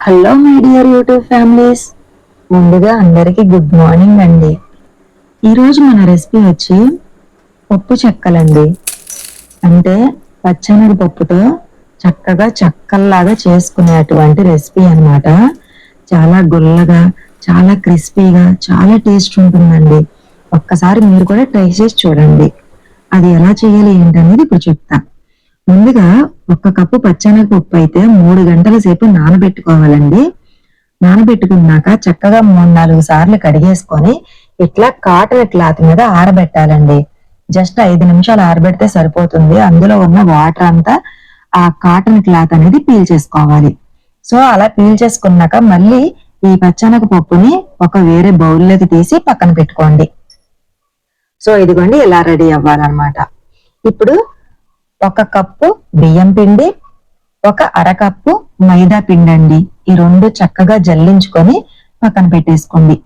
Hello my dear YouTube families ముందుగా అందరికీ good morning అండి. ఈరోజు మన రెసిపీ వచ్చి పప్పు చెక్కలండి. అంటే పచ్చనగ పప్పుతో చక్కగా చెక్కల్లాగా చేసుకునేటువంటి రెసిపీ అన్నమాట. చాలా గుల్లగా చాలా క్రిస్పీగా చాలా టేస్ట్ ఉంటుందండి. ఒక్కసారి మీరు కూడా ట్రై చేసి చూడండి. అది ఎలా చేయాలి ఏంటనేది ఇప్పుడు చెప్తాను ముందుగా ఒక కప్పు పచ్చనగ పప్పు అయితే మూడు గంటల సేపు నానబెట్టుకోవాలండి. నానబెట్టుకున్నాక చక్కగా మూడు నాలుగు సార్లు కడిగేసుకొని ఇట్లా కాటన్ క్లాత్ మీద ఆరబెట్టాలండి. జస్ట్ ఐదు నిమిషాలు ఆరబెడితే సరిపోతుంది. అందులో ఉన్న వాటర్ అంతా ఆ కాటన్ క్లాత్ అనేది పీల్ చేసుకోవాలి. సో అలా పీల్ చేసుకున్నాక మళ్ళీ ఈ పచ్చనగ పప్పుని ఒక వేరే బౌల్లోకి తీసి పక్కన పెట్టుకోండి. సో ఇదిగోండి ఇలా రెడీ అవ్వాలన్నమాట. ఇప్పుడు ఒక కప్పు బియ్యం పిండి ఒక అరకప్పు మైదా పిండి అండి ఈ రెండు చక్కగా జల్లించుకొని పక్కన పెట్టేసుకోండి.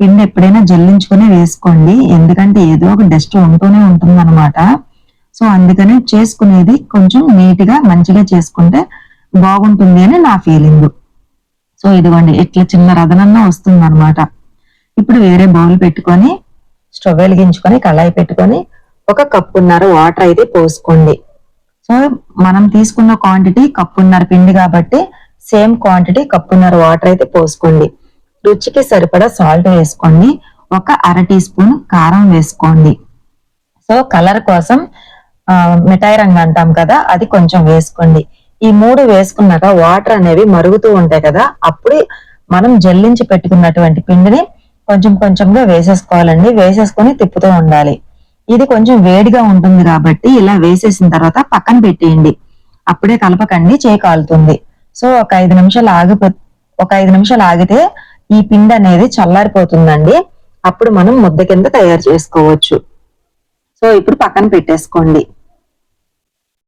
పిండి ఎప్పుడైనా జల్లించుకొని వేసుకోండి. ఎందుకంటే ఏదో ఒక డస్ట్ ఉంటూనే ఉంటుంది అనమాట సో అందుకని చేసుకునేది కొంచెం నీట్గా మంచిగా చేసుకుంటే బాగుంటుంది అని నా ఫీలింగ్. సో ఇదిగోండి ఇట్లా చిన్న రథనన్నా వస్తుంది అనమాట ఇప్పుడు వేరే బౌల్ పెట్టుకొని స్టవ్ వెలిగించుకొని కళాయి పెట్టుకొని ఒక కప్పున్నర వాటర్ అయితే పోసుకోండి. సో మనం తీసుకున్న క్వాంటిటీ కప్పున్నర పిండి కాబట్టి సేమ్ క్వాంటిటీ కప్పున్నర వాటర్ అయితే పోసుకోండి. రుచికి సరిపడా సాల్ట్ వేసుకోండి. ఒక అర టీ స్పూన్ కారం వేసుకోండి. సో కలర్ కోసం మిఠాయి రంగు అంటాం కదా అది కొంచెం వేసుకోండి. ఈ మూడు వేసుకున్నాక వాటర్ అనేవి మరుగుతూ ఉంటాయి కదా అప్పుడు మనం జల్లించి పెట్టుకున్నటువంటి పిండిని కొంచెం కొంచెంగా వేసేసుకోవాలండి. వేసేసుకొని తిప్పుతూ ఉండాలి. ఇది కొంచెం వేడిగా ఉంటుంది కాబట్టి ఇలా వేసేసిన తర్వాత పక్కన పెట్టేయండి. అప్పుడే కలపకండి చేయి కాలుతుంది సో ఒక ఐదు నిమిషాలు ఆగిపో ఒక ఐదు నిమిషాలు ఆగితే ఈ పిండి అనేది చల్లారిపోతుందండి. అప్పుడు మనం ముద్ద కింద తయారు చేసుకోవచ్చు. సో ఇప్పుడు పక్కన పెట్టేసుకోండి.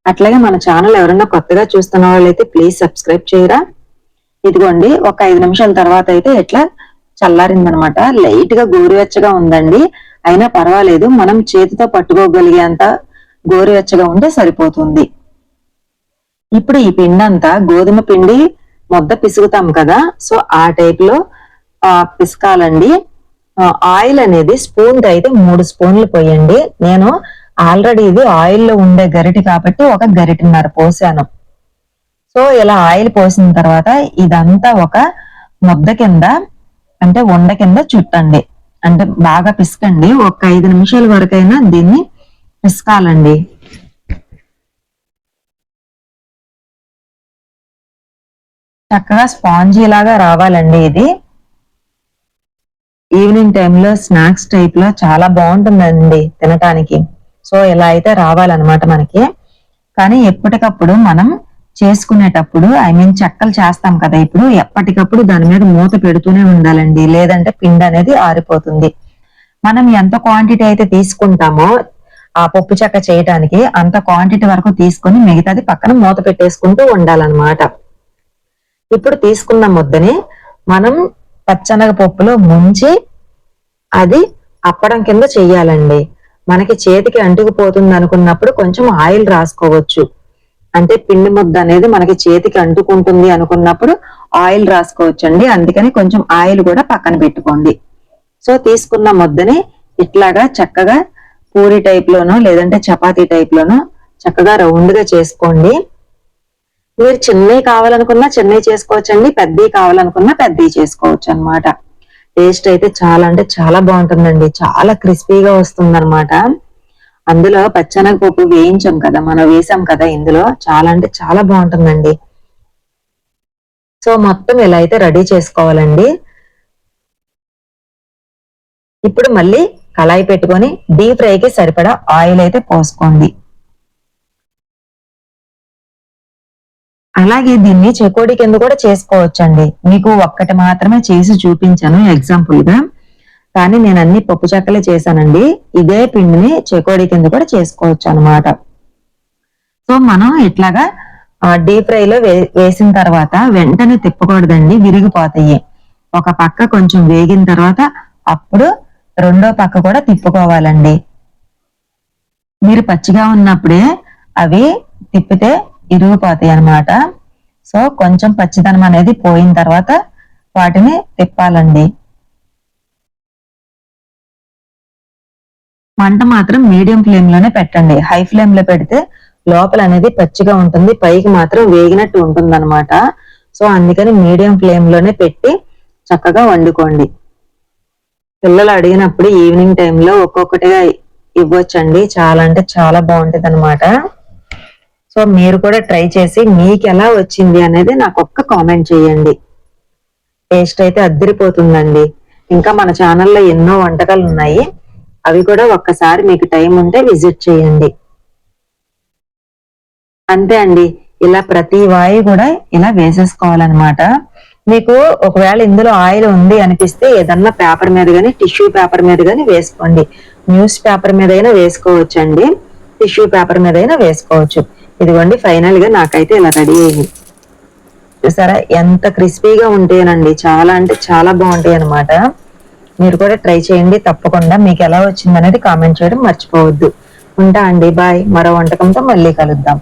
అట్లాగే మన ఛానల్ ఎవరైనా కొత్తగా చూస్తున్న వాళ్ళైతే ప్లీజ్ సబ్స్క్రైబ్ చేయరా. ఇదిగోండి ఒక ఐదు నిమిషాల తర్వాత అయితే ఎట్లా చల్లారిందనమాట. లైట్గా గోరువెచ్చగా ఉందండి. అయినా పర్వాలేదు మనం చేతితో పట్టుకోగలిగేంత గోరువెచ్చగా ఉంటే సరిపోతుంది. ఇప్పుడు ఈ పిండి అంతా గోధుమ పిండి ముద్ద పిసుకుతాం కదా సో ఆ టైప్లో ఆ, పిసకాలండి. ఆయిల్ అనేది స్పూన్ అయితే మూడు స్పూన్లు పోయండి. నేను ఆల్రెడీ ఇది ఆయిల్లో ఉండే గరిటి కాబట్టి ఒక గరిటిన్నర పోసాను. సో ఇలా ఆయిల్ పోసిన తర్వాత ఇదంతా ఒక ముద్ద కింద అంటే ఉండ కింద చుట్టండి. అంటే బాగా పిసకండి. ఒక ఐదు నిమిషాల వరకైనా దీన్ని పిసకాలండి. చక్కగా స్పాంజీ లాగా రావాలండి ఇది. ఈవినింగ్ టైంలో స్నాక్స్ టైప్లో చాలా బాగుంటుందండి తినటానికి. సో ఇలా అయితే రావాలన్నమాట మనకి. కానీ ఎప్పటికప్పుడు మనం చేసుకునేటప్పుడు ఐ మీన్ చెక్కలు చేస్తాం కదా ఇప్పుడు ఎప్పటికప్పుడు దాని మీద మూత పెడుతూనే ఉండాలండి. లేదంటే పిండి అనేది ఆరిపోతుంది. మనం ఎంత క్వాంటిటీ అయితే తీసుకుంటామో ఆ పప్పు చెక్క చేయటానికి అంత క్వాంటిటీ వరకు తీసుకొని మిగతాది పక్కన మూత పెట్టేసుకుంటూ ఉండాలన్నమాట. ఇప్పుడు తీసుకున్న ముద్దని మనం పచ్చనగ పప్పులో ముంచి అది అప్పడం కింద చెయ్యాలండి మనకి చేతికి అంటుకుపోతుంది అనుకున్నప్పుడు కొంచెం ఆయిల్ రాసుకోవచ్చు. అంటే పిండి ముద్ద అనేది మనకి చేతికి అంటుకుంటుంది అనుకున్నప్పుడు ఆయిల్ రాసుకోవచ్చండి. అందుకని కొంచెం ఆయిల్ కూడా పక్కన పెట్టుకోండి. సో తీసుకున్న ముద్దని ఇట్లాగా చక్కగా పూరి టైప్ లోనో లేదంటే చపాతీ టైప్ లోనో చక్కగా రౌండ్గా చేసుకోండి. మీరు చిన్నవి కావాలనుకున్నా చిన్నవి చేసుకోవచ్చండి. పెద్దవి కావాలనుకున్నా పెద్దవి చేసుకోవచ్చు అన్నమాట టేస్ట్ అయితే చాలా అంటే చాలా బాగుంటుందండి. చాలా క్రిస్పీగా వస్తుంది అనమాట అందులో పచ్చనగపప్పు వేయించాం కదా మనం వేసాం కదా ఇందులో. చాలా అంటే చాలా బాగుంటుందండి. సో మొత్తం ఇలా అయితే రెడీ చేసుకోవాలండి. ఇప్పుడు మళ్ళీ కళాయి పెట్టుకొని డీప్ ఫ్రైకి సరిపడా ఆయిల్ అయితే పోసుకోండి. అలాగే దీన్ని చెకోడి కింద కూడా చేసుకోవచ్చండి. మీకు ఒక్కటి మాత్రమే చేసి చూపించాను ఎగ్జాంపుల్గా. కానీ నేను అన్ని పప్పు చెక్కలే చేశానండి. ఇదే పిండిని చెకోడి కింద కూడా చేసుకోవచ్చు అన్నమాట సో మనం ఇట్లాగా డీప్ ఫ్రై లో వే- వేసిన తర్వాత వెంటనే తిప్పకూడదండి విరిగిపోతాయి. ఒక పక్క కొంచెం వేగిన తర్వాత అప్పుడు రెండో పక్క కూడా తిప్పుకోవాలండి. మీరు పచ్చిగా ఉన్నప్పుడే అవి తిప్పితే ఇరిగిపోతాయి అన్నమాట. సో కొంచెం పచ్చిదనం అనేది పోయిన తర్వాత వాటిని తిప్పాలండి. మంట మాత్రం మీడియం ఫ్లేమ్లోనే పెట్టండి. హై ఫ్లేమ్లో పెడితే లోపల అనేది పచ్చిగా ఉంటుంది. పైకి మాత్రం వేగినట్టు ఉంటుంది అనమాట సో అందుకని మీడియం ఫ్లేమ్లోనే పెట్టి చక్కగా వండుకోండి. పిల్లలు అడిగినప్పుడు ఈవినింగ్ టైంలో ఒక్కొక్కటిగా ఇవ్వచ్చండి. చాలా అంటే చాలా బాగుంటుంది అనమాట సో మీరు కూడా ట్రై చేసి మీకు ఎలా వచ్చింది అనేది నాకు ఒక్క కామెంట్ చేయండి. టేస్ట్ అయితే అద్దరిపోతుందండి. ఇంకా మన ఛానల్లో ఎన్నో వంటకాలు ఉన్నాయి. అవి కూడా ఒక్కసారి మీకు టైం ఉంటే విజిట్ చేయండి. అంతే అండి. ఇలా ప్రతి వాయి కూడా ఇలా వేసేసుకోవాలన్నమాట. మీకు ఒకవేళ ఇందులో ఆయిల్ ఉంది అనిపిస్తే ఏదన్నా పేపర్ మీద కానీ టిష్యూ పేపర్ మీద కానీ వేసుకోండి. న్యూస్ పేపర్ మీద అయినా వేసుకోవచ్చండి. టిష్యూ పేపర్ మీద అయినా వేసుకోవచ్చు. ఇదిగోండి ఫైనల్గా నాకైతే ఇలా రెడీ అయింది చూసారా? ఎంత క్రిస్పీగా ఉంటాయనండి చాలా అంటే చాలా బాగుంటాయి అనమాట మీరు కూడా ట్రై చేయండి తప్పకుండా. మీకు ఎలా వచ్చింది అనేది కామెంట్ చేయడం మర్చిపోవద్దు. ఉంటా అండి బాయ్. మరో వంటకంతో మళ్ళీ కలుద్దాం.